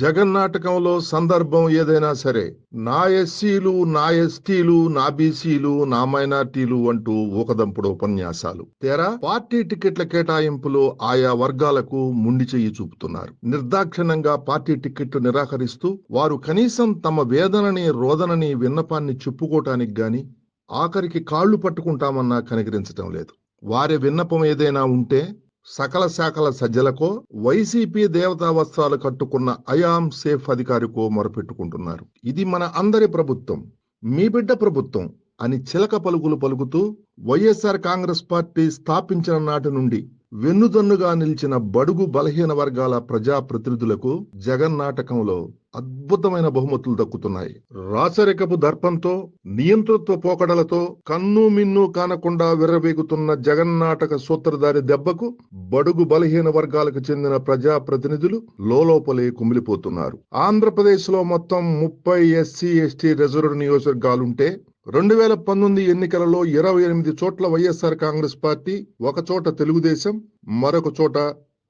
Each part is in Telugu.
జగన్నాటకంలో సందర్భం ఏదైనా సరే నా ఎస్సీలు నా ఎస్టీలు నా బీసీలు నా మైనార్టీలు అంటూ ఊకదంపుడు ఉపన్యాసాలు. తేరా? పార్టీ టికెట్ల కేటాయింపులో ఆయా వర్గాలకు ముండి చెయ్యి చూపుతున్నారు. నిర్దాక్షిణ్యంగా పార్టీ టికెట్లు నిరాకరిస్తూ వారు కనీసం తమ వేదనని రోదనని విన్నపాన్ని చెప్పుకోవటానికి గాని ఆఖరికి కాళ్ళు పట్టుకుంటామన్నా కనికరించటం లేదు. వారి విన్నపం ఏదైనా ఉంటే సకల శాఖల సజ్జలకో వైసీపీ దేవతా వస్త్రాలు కట్టుకున్న అయాం సేఫ్ అధికారికో మొరపెట్టుకుంటున్నారు. ఇది మన అందరి ప్రభుత్వం మీ బిడ్డ ప్రభుత్వం అని చిలక పలుకులు పలుకుతూ వైఎస్ఆర్ కాంగ్రెస్ పార్టీ స్థాపించిన నాటి నుండి వెన్నుదన్నుగా నిలిచిన బడుగు బలహీన వర్గాల ప్రజా ప్రతినిధులకు జగన్ నాటకంలో అద్భుతమైన బహుమతులు దక్కుతున్నాయి. రాచరికపు దర్పంతో నియంతృత్వ పోకడలతో కన్ను మిన్ను కానకుండా విర్రవేగుతున్న జగన్నాటక సూత్రధారి దెబ్బకు బడుగు బలహీన వర్గాలకు చెందిన ప్రజా ప్రతినిధులు లోలోపలే కుమిలిపోతున్నారు. ఆంధ్రప్రదేశ్లో మొత్తం ముప్పై ఎస్సీ ఎస్టీ రిజర్వ్ నియోజకవర్గాలుంటే రెండు వేల పంతొమ్మిది ఎన్నికలలో ఇరవై ఎనిమిది చోట్ల వైఎస్ఆర్ కాంగ్రెస్ పార్టీ ఒక చోట తెలుగుదేశం మరొక చోట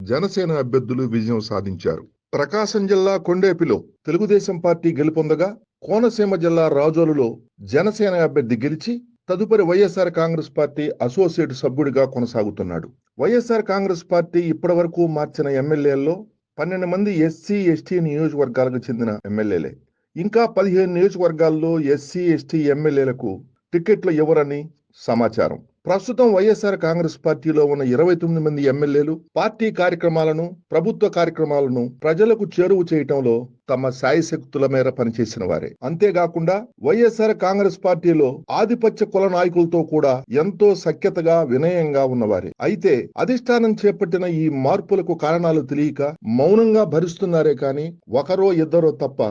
జనసేన అభ్యర్థులు విజయం సాధించారు. ప్రకాశం జిల్లా కొండేపిలో తెలుగుదేశం పార్టీ గెలుపొందగా కోనసీమ జిల్లా రాజోలులో జనసేన అభ్యర్థి గెలిచి తదుపరి వైఎస్ఆర్ కాంగ్రెస్ పార్టీ అసోసియేట్ సభ్యుడిగా కొనసాగుతున్నాడు. వైఎస్ఆర్ కాంగ్రెస్ పార్టీ ఇప్పటివరకు మార్చిన ఎమ్మెల్యేల్లో పన్నెండు మంది ఎస్సీ ఎస్టీ నియోజకవర్గాలకు చెందిన ఎమ్మెల్యేలే. ఇంకా పదిహేను నియోజకవర్గాల్లో ఎస్సీ ఎస్టీ ఎమ్మెల్యేలకు టికెట్లు ఇవ్వరని సమాచారం. ప్రస్తుతం వైఎస్ఆర్ కాంగ్రెస్ పార్టీలో ఉన్న ఇరవై తొమ్మిది మంది ఎమ్మెల్యేలు పార్టీ కార్యక్రమాలను ప్రభుత్వ కార్యక్రమాలను ప్రజలకు చేరువ చేయటంలో తమ శాయశక్తుల మేర పనిచేసిన వారే. అంతేకాకుండా వైఎస్ఆర్ కాంగ్రెస్ పార్టీలో ఆధిపత్య కుల నాయకులతో కూడా ఎంతో సఖ్యతగా వినయంగా ఉన్నవారే. అయితే అధిష్టానం చేపట్టిన ఈ మార్పులకు కారణాలు తెలియక మౌనంగా భరిస్తున్నారే కాని ఒకరో ఇద్దరో తప్ప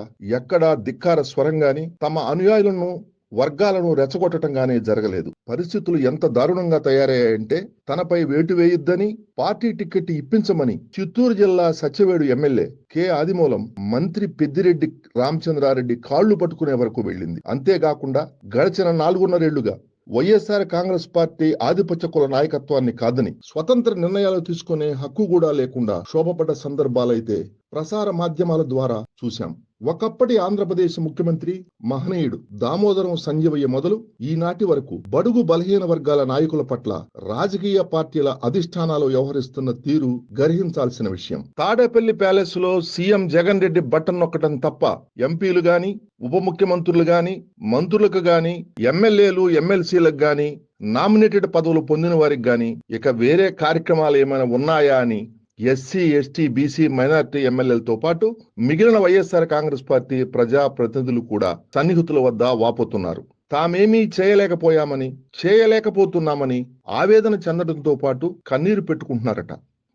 ఎక్కడా ధిక్కార స్వరం గాని తమ అనుయాయులను వర్గాలను రెచ్చగొట్టడంగానే జరగలేదు. పరిస్థితులు ఎంత దారుణంగా తయారయ్యాయంటే తనపై వేటు వేయొద్దని పార్టీ టికెట్ ఇప్పించమని చిత్తూరు జిల్లా సత్యవేడు ఎమ్మెల్యే కె ఆదిమూలం మంత్రి పెద్దిరెడ్డి రామచంద్రారెడ్డి కాళ్ళు పట్టుకునే వరకు వెళ్ళింది. అంతేకాకుండా గడిచిన నాలుగున్నరేళ్ళుగా వైఎస్ఆర్ కాంగ్రెస్ పార్టీ ఆధిపత్య కుల నాయకత్వాన్ని కాదని స్వతంత్ర నిర్ణయాలు తీసుకునే హక్కు కూడా లేకుండా శోభపడ్డ సందర్భాలైతే ప్రసార మాధ్యమాల ద్వారా చూశాం. ఒకప్పటి ఆంధ్రప్రదేశ్ ముఖ్యమంత్రి మహనీయుడు దామోదరం సంజీవయ్య మొదలు ఈనాటి వరకు బడుగు బలహీన వర్గాల నాయకుల పట్ల రాజకీయ పార్టీల అధిష్టానాలు వ్యవహరిస్తున్న తీరు గర్హించాల్సిన విషయం. తాడేపల్లి ప్యాలెస్లో సీఎం జగన్ రెడ్డి బటన్ నొక్కటం తప్ప ఎంపీలు గాని ఉప ముఖ్యమంత్రులు గాని మంత్రులకు గాని ఎమ్మెల్యేలు ఎమ్మెల్సీలకు గాని నామినేటెడ్ పదవులు పొందిన వారికి గాని ఇక వేరే కార్యక్రమాలు ఏమైనా ఉన్నాయా అని ఎస్సీ ఎస్టీ బీసీ మైనార్టీ ఎమ్మెల్యేలతో పాటు మిగిలిన వైఎస్ఆర్ కాంగ్రెస్ పార్టీ ప్రజా ప్రతినిధులు కూడా సన్నిహితుల వద్ద వాపోతున్నారు. తామేమీ చేయలేకపోయామని చేయలేకపోతున్నామని ఆవేదన చెందడంతో పాటు కన్నీరు పెట్టుకుంటున్నారట.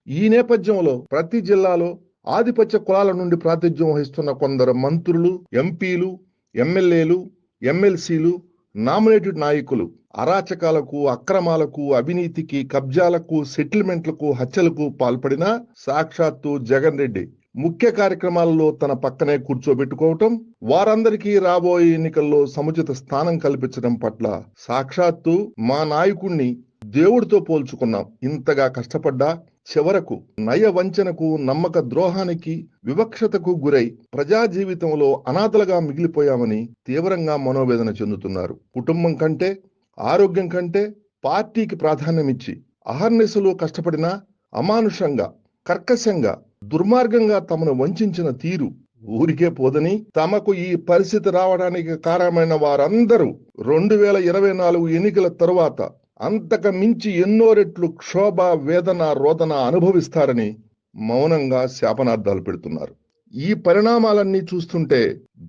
ఈ నేపథ్యంలో ప్రతి జిల్లాలో ఆధిపత్య కులాల నుండి ప్రాతిధ్యం వహిస్తున్న కొందరు మంత్రులు ఎంపీలు ఎమ్మెల్యేలు ఎమ్మెల్సీలు నామినేటెడ్ నాయకులు అరాచకాలకు అక్రమాలకు అవినీతికి కబ్జాలకు సెటిల్మెంట్లకు హత్యలకు పాల్పడిన సాక్షాత్తు జగన్ రెడ్డి. ముఖ్య కార్యక్రమాలలో తన పక్కనే కూర్చోబెట్టుకోవటం వారందరికీ రాబోయే ఎన్నికల్లో సముచిత స్థానం కల్పించడం పట్ల సాక్షాత్తు మా నాయకుణ్ణి దేవుడితో పోల్చుకున్నాం. ఇంతగా కష్టపడ్డా చివరకు నయ వంచనకు నమ్మక ద్రోహానికి వివక్షతకు గురై ప్రజా జీవితంలో అనాథలుగా మిగిలిపోయామని తీవ్రంగా మనోవేదన చెందుతున్నారు. కుటుంబం కంటే ఆరోగ్యం కంటే పార్టీకి ప్రాధాన్యమిచ్చి అహర్నిశలు కష్టపడిన అమానుషంగా కర్కశంగా దుర్మార్గంగా తమను వంచిన తీరు ఊరికే పోదని తమకు ఈ పరిస్థితి రావడానికి కారణమైన వారందరూ రెండు వేల ఇరవై నాలుగు ఎన్నికల తరువాత అంతక మించి ఎన్నో రెట్లు క్షోభ వేదన రోదన అనుభవిస్తారని మౌనంగా శాపనార్థాలు పెడుతున్నారు. ఈ పరిణామాలన్నీ చూస్తుంటే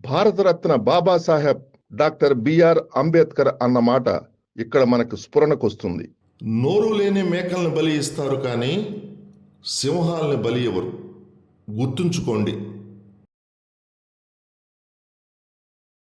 భారతరత్న బాబాసాహెబ్ డాక్టర్ బిఆర్ అంబేద్కర్ అన్న మాట ఇక్కడ మనకు స్ఫురణకొస్తుంది నోరు లేని మేకల్ని బలి ఇస్తారు కానీ సింహాలని బలి ఎవరు? గుర్తుంచుకోండి.